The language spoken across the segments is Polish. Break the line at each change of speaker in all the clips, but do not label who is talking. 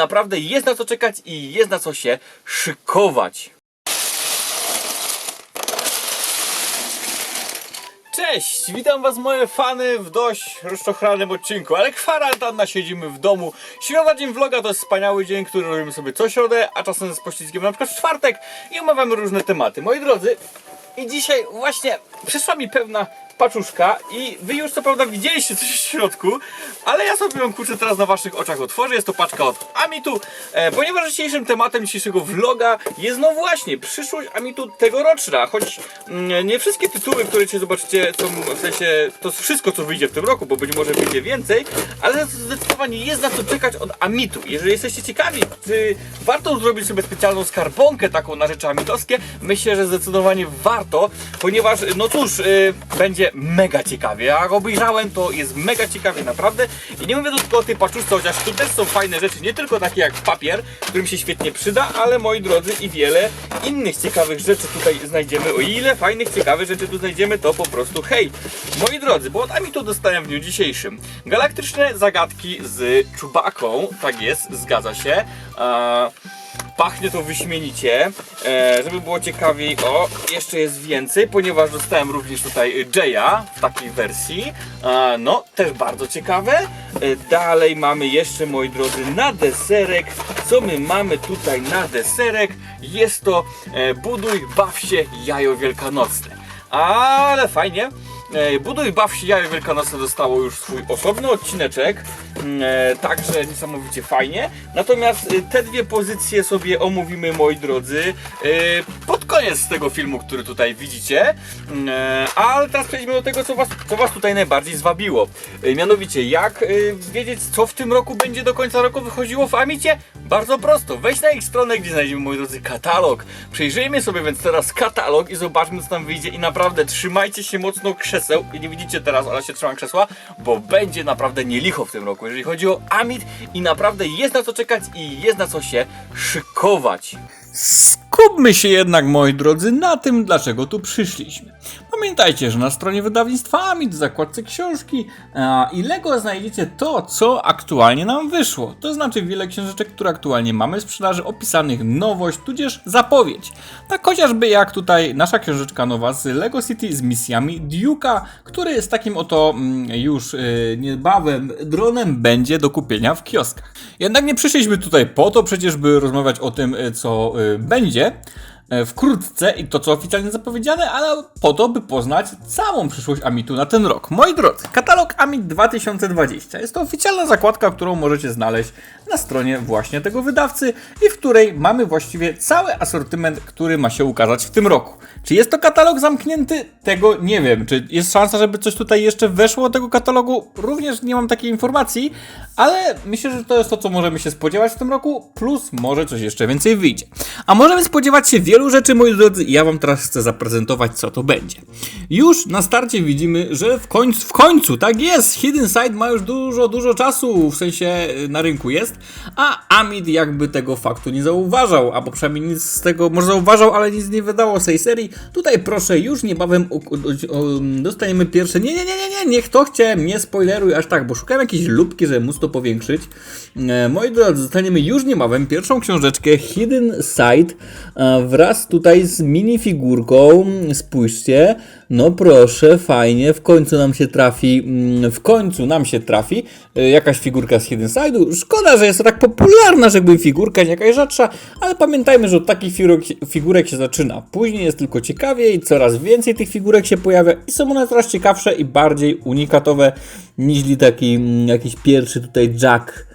Naprawdę jest na co czekać i jest na co się szykować. Cześć, witam was moje fany w dość rozczochranym odcinku, ale kwarantanna siedzimy w domu. Środa dzień vloga to jest wspaniały dzień, który robimy sobie co środę, a czasem z poślizgiem na przykład w czwartek i omawiamy różne tematy. Moi drodzy, i dzisiaj właśnie przyszła mi pewna paczuszka i wy już co prawda widzieliście coś w środku, ale ja sobie ją kurczę teraz na waszych oczach otworzę. Jest to paczka od Amitu, e, ponieważ dzisiejszym tematem dzisiejszego vloga jest no właśnie przyszłość Amitu tegoroczna, choć mm, nie wszystkie tytuły, które cię zobaczycie są w sensie to wszystko co wyjdzie w tym roku, bo być może wyjdzie więcej, ale zdecydowanie jest na co czekać od Amitu. Jeżeli jesteście ciekawi, czy warto zrobić sobie specjalną skarbonkę taką na rzeczy amitowskie, myślę, że zdecydowanie warto, ponieważ no cóż, y, będzie mega ciekawie. Jak obejrzałem, to jest mega ciekawie naprawdę. I nie mówię tu tylko o tej paczuszce, chociaż tu też są fajne rzeczy, nie tylko takie jak papier, którym się świetnie przyda, ale moi drodzy i wiele innych ciekawych rzeczy tutaj znajdziemy. O ile fajnych, ciekawych rzeczy tu znajdziemy, to po prostu hej. Moi drodzy, bo od Amitu dostałem w dniu dzisiejszym galaktyczne zagadki z czubaką. Tak jest, zgadza się. Eee, Pachnie to wyśmienicie. E, żeby było ciekawiej, o, jeszcze jest więcej, ponieważ dostałem również tutaj Jaya w takiej wersji. E, no, też bardzo ciekawe. E, dalej mamy jeszcze, moi drodzy, na deserek. Co my mamy tutaj na deserek? Jest to e, buduj, baw się, jajo wielkanocne. Ale fajnie. E, Buduj, baw się, jajo wielkanocne dostało już swój osobny odcineczek, Mm, e, także niesamowicie fajnie. Natomiast e, te dwie pozycje sobie omówimy, moi drodzy, pod koniec tego filmu, który tutaj widzicie. Mm, e, Ale teraz przejdźmy do tego, co was, co was tutaj najbardziej zwabiło. E, Mianowicie, jak e, wiedzieć, co w tym roku będzie do końca roku wychodziło w Amicie? Bardzo prosto, wejdź na ich stronę, gdzie znajdziemy, moi drodzy, katalog. Przejrzyjmy sobie więc teraz katalog i zobaczmy, co tam wyjdzie. I naprawdę trzymajcie się mocno krzeseł. I nie widzicie teraz, ale się trzymam krzesła, bo będzie naprawdę nie licho w tym roku, jeżeli chodzi o Amit. I naprawdę jest na co czekać i jest na co się szykować. Skupmy się jednak, moi drodzy, na tym, dlaczego tu przyszliśmy. Pamiętajcie, że na stronie wydawnictwa Amit, w zakładce książki a, i Lego znajdziecie to, co aktualnie nam wyszło. To znaczy wiele książeczek, które aktualnie mamy w sprzedaży, opisanych nowość, tudzież zapowiedź. Tak chociażby jak tutaj nasza książeczka nowa z Lego City z misjami Duke'a, który z takim oto mm, już y, niebawem dronem będzie do kupienia w kioskach. Jednak nie przyszliśmy tutaj po to przecież, by rozmawiać o tym, y, co będzie e, wkrótce i to co oficjalnie zapowiedziane, ale po to, by poznać całą przyszłość Amitu na ten rok. Moi drodzy, katalog Amit 2020 jest to oficjalna zakładka, którą możecie znaleźć na stronie właśnie tego wydawcy i w której mamy właściwie cały asortyment, który ma się ukazać w tym roku. Czy jest to katalog zamknięty? Tego nie wiem. Czy jest szansa, żeby coś tutaj jeszcze weszło do tego katalogu? Również nie mam takiej informacji, ale myślę, że to jest to, co możemy się spodziewać w tym roku, plus może coś jeszcze więcej wyjdzie. A możemy spodziewać się wielu rzeczy, moi drodzy, ja wam teraz chcę zaprezentować, co to będzie. Już na starcie widzimy, że w końcu, w końcu, tak jest, Hidden Side ma już dużo, dużo czasu, w sensie y, na rynku jest, a Amid jakby tego faktu nie zauważał, albo przynajmniej nic z tego, może zauważał, ale nic nie wydało z tej serii. Tutaj proszę, już niebawem dostajemy pierwsze, nie, nie, nie, nie, nie, niech to chcie, nie spoileruj aż tak, bo szukałem jakiejś lubki, żeby móc to powiększyć. E, moi drodzy, dostaniemy już niebawem pierwszą książeczkę Hidden Side e, wraz tutaj z minifigurką, spójrzcie, no proszę, fajnie, w końcu nam się trafi, mm, w końcu nam się trafi e, jakaś figurka z Hidden Side'u. Szkoda, że jest tak popularna, że jakby figurka jakaś rzadsza, ale pamiętajmy, że od takich figurek, się zaczyna. Później jest tylko ciekawiej, coraz więcej tych figurek się pojawia i są one coraz ciekawsze i bardziej unikatowe niż taki mm, jakiś pierwszy tutaj Jack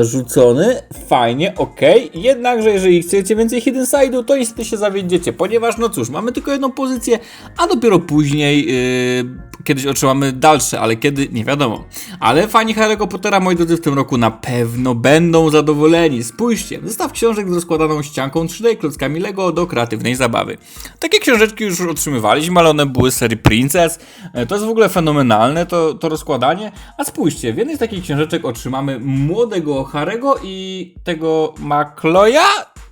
rzucony, fajnie, ok. Jednakże, jeżeli chcecie więcej Hidden Side'u, to niestety się zawiedziecie, ponieważ, no cóż, mamy tylko jedną pozycję, a dopiero później yy, kiedyś otrzymamy dalsze, ale kiedy, nie wiadomo. Ale fani Harry'ego Pottera, moi drodzy, w tym roku na pewno będą zadowoleni. Spójrzcie, zestaw książek z rozkładaną ścianką 3D i klockami Lego do kreatywnej zabawy. Takie książeczki już otrzymywaliśmy, ale one były z serii Princess. E, To jest w ogóle fenomenalne, to, to rozkładanie. A spójrzcie, w jednej z takich książeczek otrzymamy młodego Harego i tego Macloya,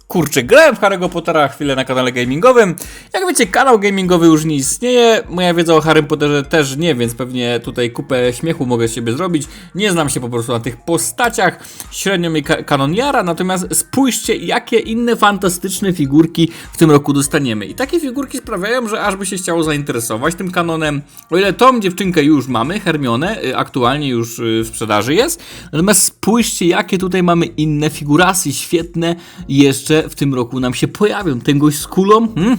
Kurczę, grałem w Harry'ego Pottera chwilę na kanale gamingowym. Jak wiecie, kanał gamingowy już nie istnieje. Moja wiedza o Harrym Potterze też nie, więc pewnie tutaj kupę śmiechu mogę z siebie zrobić. Nie znam się po prostu na tych postaciach. Średnio mnie ka kanon jara, natomiast spójrzcie, jakie inne fantastyczne figurki w tym roku dostaniemy. I takie figurki sprawiają, że aż by się chciało zainteresować tym kanonem. O ile tą dziewczynkę już mamy, Hermionę, y, aktualnie już y, w sprzedaży jest. Natomiast spójrzcie, jakie tutaj mamy inne figurasy świetne jeszcze w tym roku nam się pojawią. Ten gość z kulą, hmm,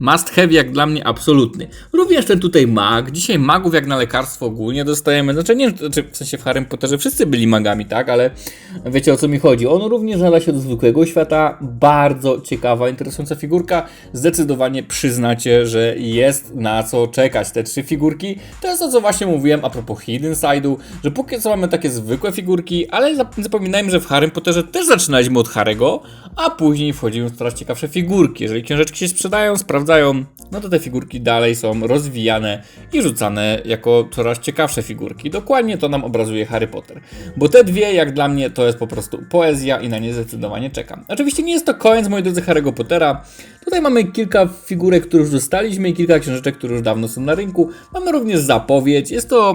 must have jak dla mnie absolutny. Również ten tutaj mag. Dzisiaj magów jak na lekarstwo ogólnie dostajemy. Znaczy nie, znaczy w sensie w Harrym Potterze wszyscy byli magami, tak? Ale wiecie o co mi chodzi. On również nada się do zwykłego świata. Bardzo ciekawa, interesująca figurka. Zdecydowanie przyznacie, że jest na co czekać. Te trzy figurki to jest to, co właśnie mówiłem a propos Hidden Side'u, że póki co mamy takie zwykłe figurki, ale zap- zapominajmy, że w Harrym Potterze też zaczynaliśmy od Harry'ego, a później wchodzimy w coraz ciekawsze figurki. Jeżeli książeczki się sprzedają, sprawdzają, no to te figurki dalej są rozwijane i rzucane jako coraz ciekawsze figurki. Dokładnie to nam obrazuje Harry Potter. Bo te dwie, jak dla mnie, to jest po prostu poezja i na nie zdecydowanie czekam. Oczywiście nie jest to koniec, moi drodzy, Harry'ego Pottera. Tutaj mamy kilka figurek, które już dostaliśmy i kilka książeczek, które już dawno są na rynku. Mamy również zapowiedź. Jest to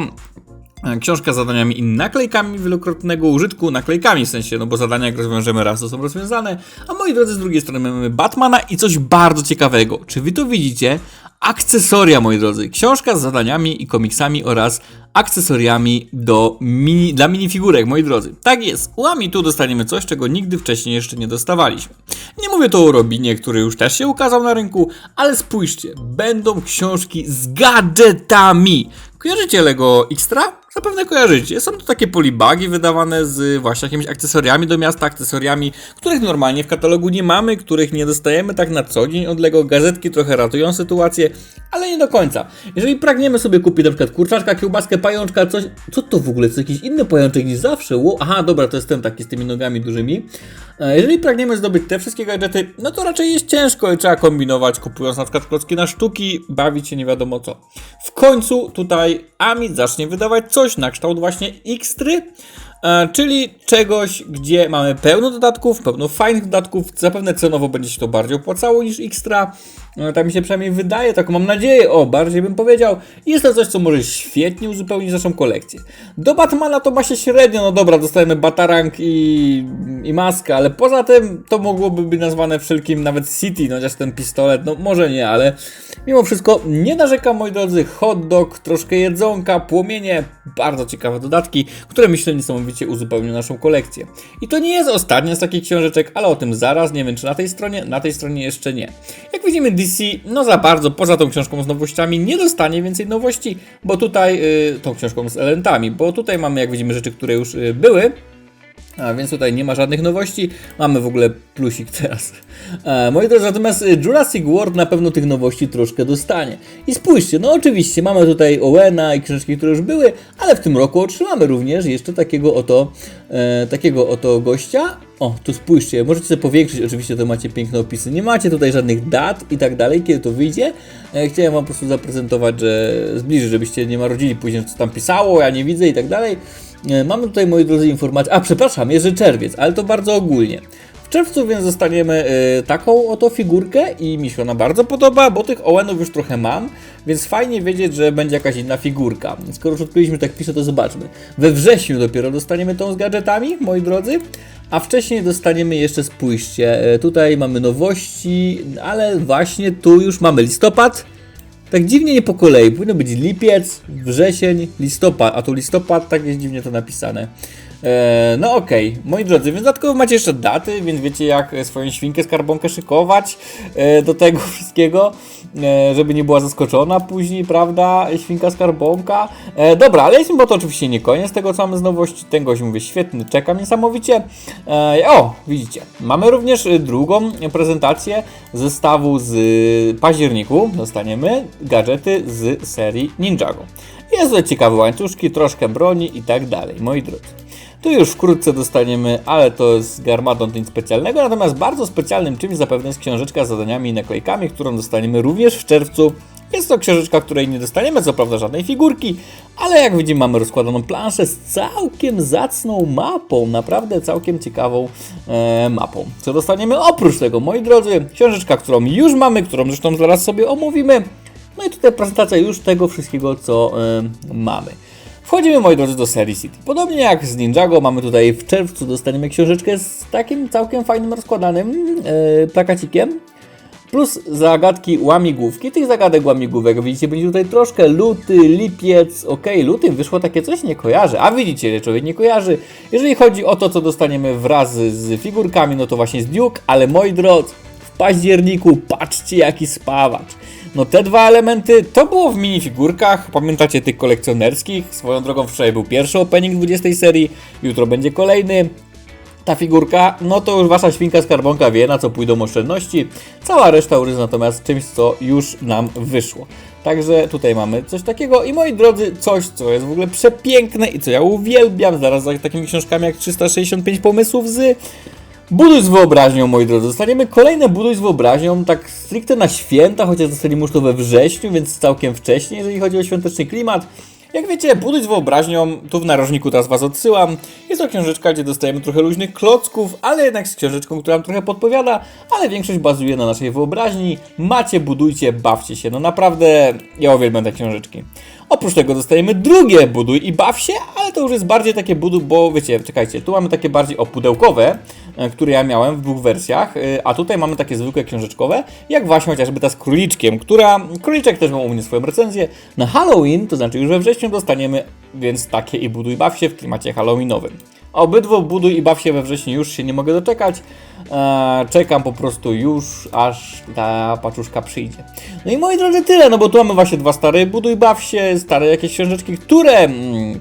Książka z zadaniami i naklejkami wielokrotnego użytku, naklejkami w sensie, no bo zadania jak rozwiążemy raz to są rozwiązane, a moi drodzy z drugiej strony mamy Batmana i coś bardzo ciekawego. Czy wy to widzicie? Akcesoria, moi drodzy. Książka z zadaniami i komiksami oraz akcesoriami do mini, dla minifigurek, moi drodzy. Tak jest, u Ami tu dostaniemy coś, czego nigdy wcześniej jeszcze nie dostawaliśmy. Nie mówię tu o Robinie, który już też się ukazał na rynku, ale spójrzcie, będą książki z gadżetami. Kojarzycie Lego Extra? Zapewne kojarzycie. Są to takie polibagi wydawane z właśnie jakimiś akcesoriami do miasta, akcesoriami, których normalnie w katalogu nie mamy, których nie dostajemy tak na co dzień od Lego. Gazetki trochę ratują sytuację, ale nie do końca. Jeżeli pragniemy sobie kupić na przykład kurczaczka, kiełbaskę, pajączka, coś... Co to w ogóle? To jakiś inny pajączek niż zawsze? Ło- Aha, dobra, to jest ten taki z tymi nogami dużymi. E, Jeżeli pragniemy zdobyć te wszystkie gadżety, no to raczej jest ciężko i trzeba kombinować, kupując na przykład klocki na sztuki, bawić się nie wiadomo co. W końcu tutaj Ami zacznie wydawać coś na kształt właśnie X3, e, czyli czegoś, gdzie mamy pełno dodatków, pełno fajnych dodatków, zapewne cenowo będzie się to bardziej opłacało niż Xtra, e, tak mi się przynajmniej wydaje, taką mam nadzieję, o, bardziej bym powiedział. Jest to coś, co może świetnie uzupełnić naszą kolekcję. Do Batmana to ma się średnio, no dobra, dostajemy Batarang i, i maskę, ale poza tym to mogłoby być nazwane wszelkim nawet City, no chociaż ten pistolet, no może nie, ale mimo wszystko nie narzekam, moi drodzy, hot dog, troszkę jedzonka, płomienie, bardzo ciekawe dodatki, które myślę niesamowicie uzupełnią naszą kolekcję. I to nie jest ostatnia z takich książeczek, ale o tym zaraz, nie wiem czy na tej stronie, na tej stronie jeszcze nie. Jak widzimy DC, no za bardzo, poza tą książką z nowościami, nie dostanie więcej nowości, bo tutaj, y, tą książką z elentami, bo tutaj mamy, jak widzimy, rzeczy, które już y, były, a więc tutaj nie ma żadnych nowości. Mamy w ogóle plusik teraz. E, moi drodzy, natomiast y, Jurassic World na pewno tych nowości troszkę dostanie. I spójrzcie, no oczywiście mamy tutaj Owena i książki, które już były, ale w tym roku otrzymamy również jeszcze takiego oto, e, takiego oto gościa. O, tu spójrzcie, możecie sobie powiększyć, oczywiście to macie piękne opisy. Nie macie tutaj żadnych dat i tak dalej, kiedy to wyjdzie. E, chciałem wam po prostu zaprezentować, że zbliżyć, żebyście nie marudzili później, co tam pisało, ja nie widzę i tak dalej. E, Mamy tutaj, moi drodzy, informacje. A, przepraszam, jest czerwiec, ale to bardzo ogólnie. W czerwcu więc dostaniemy e, taką oto figurkę i mi się ona bardzo podoba, bo tych Owenów już trochę mam, więc fajnie wiedzieć, że będzie jakaś inna figurka. Skoro już odkryliśmy, tak pisze, to zobaczmy. We wrześniu dopiero dostaniemy tą z gadżetami, moi drodzy, a wcześniej dostaniemy jeszcze, spójrzcie, e, tutaj mamy nowości, ale właśnie tu już mamy listopad, tak dziwnie nie po kolei. Powinno być lipiec, wrzesień, listopad, a tu listopad, tak jest dziwnie to napisane. Eee, no okej, moi drodzy, więc dodatkowo macie jeszcze daty, więc wiecie jak e, swoją świnkę skarbonkę szykować e, do tego wszystkiego, e, żeby nie była zaskoczona później, prawda, świnka skarbonka. E, dobra, ale jest bo to oczywiście nie koniec tego, co mamy z nowości. Ten gość mówię, świetny, czekam niesamowicie. E, o, widzicie, mamy również e, drugą prezentację zestawu z e, październiku. Dostaniemy gadżety z serii Ninjago. Jest tutaj ciekawe łańcuszki, troszkę broni i tak dalej, moi drodzy. Tu już wkrótce dostaniemy, ale to jest Garmadon nic specjalnego, natomiast bardzo specjalnym czymś zapewne jest książeczka z zadaniami i naklejkami, którą dostaniemy również w czerwcu.
Jest to książeczka, której nie dostaniemy, co prawda żadnej figurki, ale jak widzimy mamy rozkładaną planszę z całkiem zacną mapą, naprawdę całkiem ciekawą e, mapą. Co dostaniemy oprócz tego, moi drodzy, książeczka, którą już mamy, którą zresztą zaraz sobie omówimy, no i tutaj prezentacja już tego wszystkiego, co e, mamy. Wchodzimy, moi drodzy, do serii City. Podobnie jak z Ninjago, mamy tutaj w czerwcu dostaniemy książeczkę z takim całkiem fajnym rozkładanym e, plakacikiem. Plus zagadki łamigłówki. Tych zagadek łamigłówek widzicie będzie tutaj troszkę luty, lipiec. Okej, luty wyszło takie coś, nie kojarzy. A widzicie, że człowiek nie kojarzy. Jeżeli chodzi o to, co dostaniemy wraz z figurkami, no to właśnie z Duke, ale moi drodzy, w październiku patrzcie jaki spawacz. No te dwa elementy to było w minifigurkach, pamiętacie tych kolekcjonerskich? Swoją drogą wczoraj był pierwszy opening 20 serii, jutro będzie kolejny. Ta figurka, no to już wasza świnka skarbonka wie na co pójdą oszczędności. Cała reszta jest natomiast czymś, co już nam wyszło. Także tutaj mamy coś takiego i moi drodzy, coś, co jest w ogóle przepiękne i co ja uwielbiam, zaraz za takimi książkami jak 365 pomysłów z Buduj z wyobraźnią, moi drodzy. Dostaniemy kolejne Buduj z wyobraźnią, tak stricte na święta, chociaż dostaniemy już to we wrześniu, więc całkiem wcześnie, jeżeli chodzi o świąteczny klimat. Jak wiecie, Buduj z wyobraźnią, tu w narożniku teraz was odsyłam. Jest to książeczka, gdzie dostajemy trochę luźnych klocków, ale jednak z książeczką, która nam trochę podpowiada, ale większość bazuje na naszej wyobraźni. Macie, budujcie, bawcie się. No naprawdę, ja uwielbiam te książeczki. Oprócz tego dostajemy drugie buduj i baw się, ale to już jest bardziej takie buduj, bo wiecie, czekajcie, tu mamy takie bardziej opudełkowe, e, które ja miałem w dwóch wersjach, e, a tutaj mamy takie zwykłe książeczkowe, jak właśnie chociażby ta z króliczkiem, która, króliczek też ma u mnie swoją recenzję, na Halloween, to znaczy już we wrześniu dostaniemy więc takie i buduj baw się w klimacie halloweenowym. Obydwu buduj i baw się we wrześniu już się nie mogę doczekać. Eee, czekam po prostu już, aż ta paczuszka przyjdzie. No i moi drodzy, tyle, no bo tu mamy właśnie dwa stare buduj baw się, stare jakieś książeczki, które mm,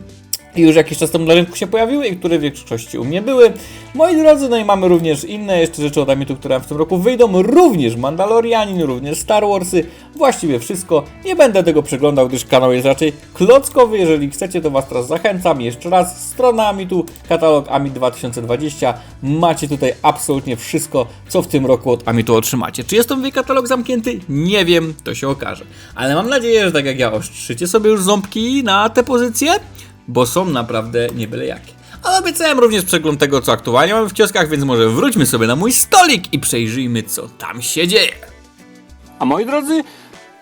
już jakiś czas temu na rynku się pojawiły i które w większości u mnie były. Moi drodzy, no i mamy również inne jeszcze rzeczy od Amitu, które w tym roku wyjdą, również Mandalorianin, również Star Warsy, właściwie wszystko. Nie będę tego przeglądał, gdyż kanał jest raczej klockowy, jeżeli chcecie to Was teraz zachęcam. Jeszcze raz, strona Amitu, katalog Amit 2020, macie tutaj absolutnie wszystko, co w tym roku od Amitu otrzymacie. Czy jest to mój katalog zamknięty? Nie wiem, to się okaże. Ale mam nadzieję, że tak jak ja ostrzycie sobie już ząbki na te pozycje, bo są naprawdę nie byle jakie. Ale obiecałem również przegląd tego, co aktualnie mamy w kioskach, więc może wróćmy sobie na mój stolik i przejrzyjmy, co tam się dzieje.
A moi drodzy,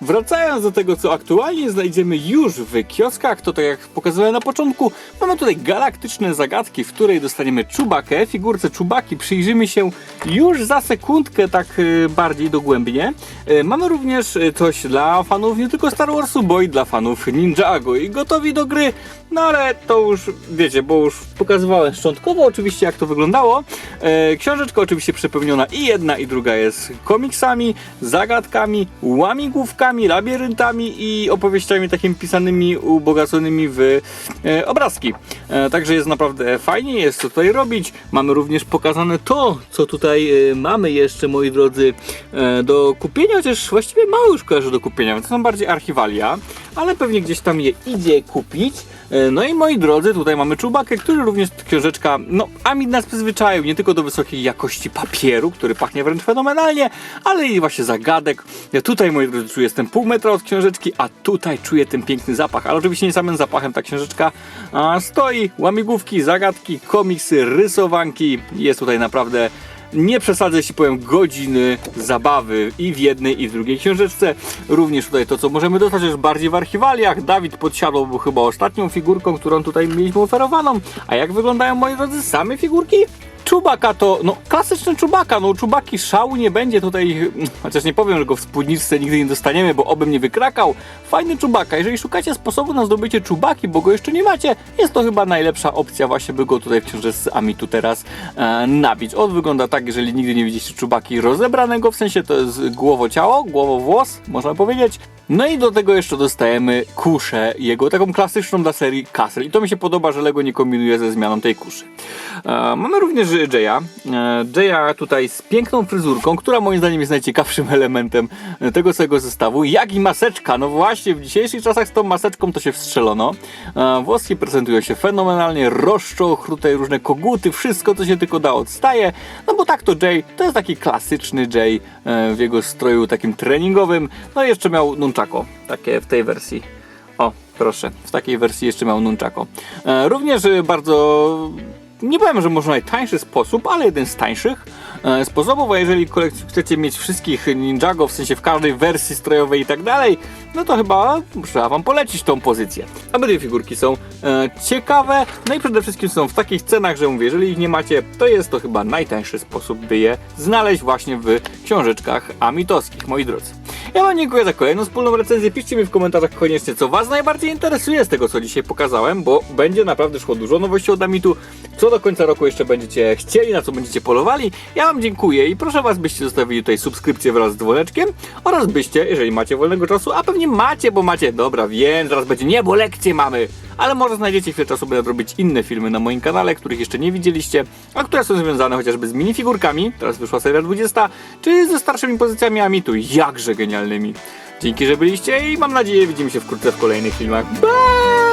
wracając do tego, co aktualnie znajdziemy już w kioskach, to tak jak pokazywałem na początku, mamy tutaj galaktyczne zagadki, w której dostaniemy czubakę, figurce czubaki, przyjrzymy się już za sekundkę tak e, bardziej dogłębnie. E, Mamy również e, coś dla fanów nie tylko Star Warsu, bo i dla fanów Ninjago i gotowi do gry, no ale to już wiecie, bo już pokazywałem szczątkowo oczywiście jak to wyglądało. Książeczka oczywiście przepełniona i jedna i druga jest komiksami, zagadkami, łamigłówkami, labiryntami i opowieściami takimi pisanymi, ubogaconymi w e, obrazki. E, Także jest naprawdę fajnie, jest co tutaj robić. Mamy również pokazane to, co tutaj e, mamy jeszcze, moi drodzy, do kupienia, chociaż właściwie mało już kojarzę do kupienia, więc to są bardziej archiwalia, ale pewnie gdzieś tam je idzie kupić. E, No i moi drodzy, tutaj mamy czubakę, który również książeczka, no Amit nas przyzwyczaił nie tylko do wysokiej jakości papieru, który pachnie wręcz fenomenalnie, ale i właśnie zagadek. Ja tutaj, moi drodzy, czuję jestem pół metra od książeczki, a tutaj czuję ten piękny zapach, ale oczywiście nie samym zapachem ta książeczka a, stoi. Łamigłówki, zagadki, komiksy, rysowanki, jest tutaj naprawdę nie przesadzę, jeśli powiem godziny zabawy i w jednej i w drugiej książeczce. Również tutaj to, co możemy dostać już bardziej w archiwaliach. Dawid Podsiadło był chyba ostatnią figurką, którą tutaj mieliśmy oferowaną. A jak wyglądają, moi drodzy, same figurki? Czubaka to, no, klasyczny czubaka, no, czubaki szału nie będzie tutaj, chociaż nie powiem, że go w spódniczce nigdy nie dostaniemy, bo obym nie wykrakał. Fajny czubaka, jeżeli szukacie sposobu na zdobycie czubaki, bo go jeszcze nie macie, jest to chyba najlepsza opcja właśnie, by go tutaj w książeczce Amitu teraz e, nabić. On wygląda tak, jeżeli nigdy nie widzieliście czubaki rozebranego, w sensie to jest głowo-ciało, głowo-włos, można powiedzieć. No i do tego jeszcze dostajemy kuszę jego, taką klasyczną dla serii Castle. I to mi się podoba, że Lego nie kombinuje ze zmianą tej kuszy. E, mamy również Jaya. E, Jaya tutaj z piękną fryzurką, która moim zdaniem jest najciekawszym elementem e, tego całego zestawu. Jak i maseczka. No właśnie, w dzisiejszych czasach z tą maseczką to się wstrzelono. E, Włoski prezentują się fenomenalnie, roszczo, tutaj różne koguty, wszystko co się tylko da odstaje. No bo tak to Jay, to jest taki klasyczny Jay w jego stroju takim treningowym. No i jeszcze miał nunchako, takie w tej wersji. O, proszę, w takiej wersji jeszcze miał nunchako. Również bardzo, nie powiem, że może najtańszy sposób, ale jeden z tańszych e, sposobów, a jeżeli chcecie mieć wszystkich Ninjago, w sensie w każdej wersji strojowej i tak dalej, no to chyba trzeba wam polecić tą pozycję. Obydwie figurki są e, ciekawe, no i przede wszystkim są w takich cenach, że mówię, jeżeli ich nie macie, to jest to chyba najtańszy sposób, by je znaleźć właśnie w książeczkach amitowskich, moi drodzy. Ja wam dziękuję za kolejną wspólną recenzję. Piszcie mi w komentarzach koniecznie, co was najbardziej interesuje z tego, co dzisiaj pokazałem, bo będzie naprawdę szło dużo nowości od Amitu. Co do końca roku jeszcze będziecie chcieli, na co będziecie polowali. Ja wam dziękuję i proszę was, byście zostawili tutaj subskrypcję wraz z dzwoneczkiem oraz byście, jeżeli macie wolnego czasu, a pewnie macie, bo macie, dobra, wiem, zaraz będzie, nie, bo lekcje mamy, ale może znajdziecie chwilę czasu, by nadrobić inne filmy na moim kanale, których jeszcze nie widzieliście, a które są związane chociażby z minifigurkami, teraz wyszła seria 20, czy ze starszymi pozycjami Amitu, jakże genialnymi. Dzięki, że byliście i mam nadzieję widzimy się wkrótce w kolejnych filmach. Bye!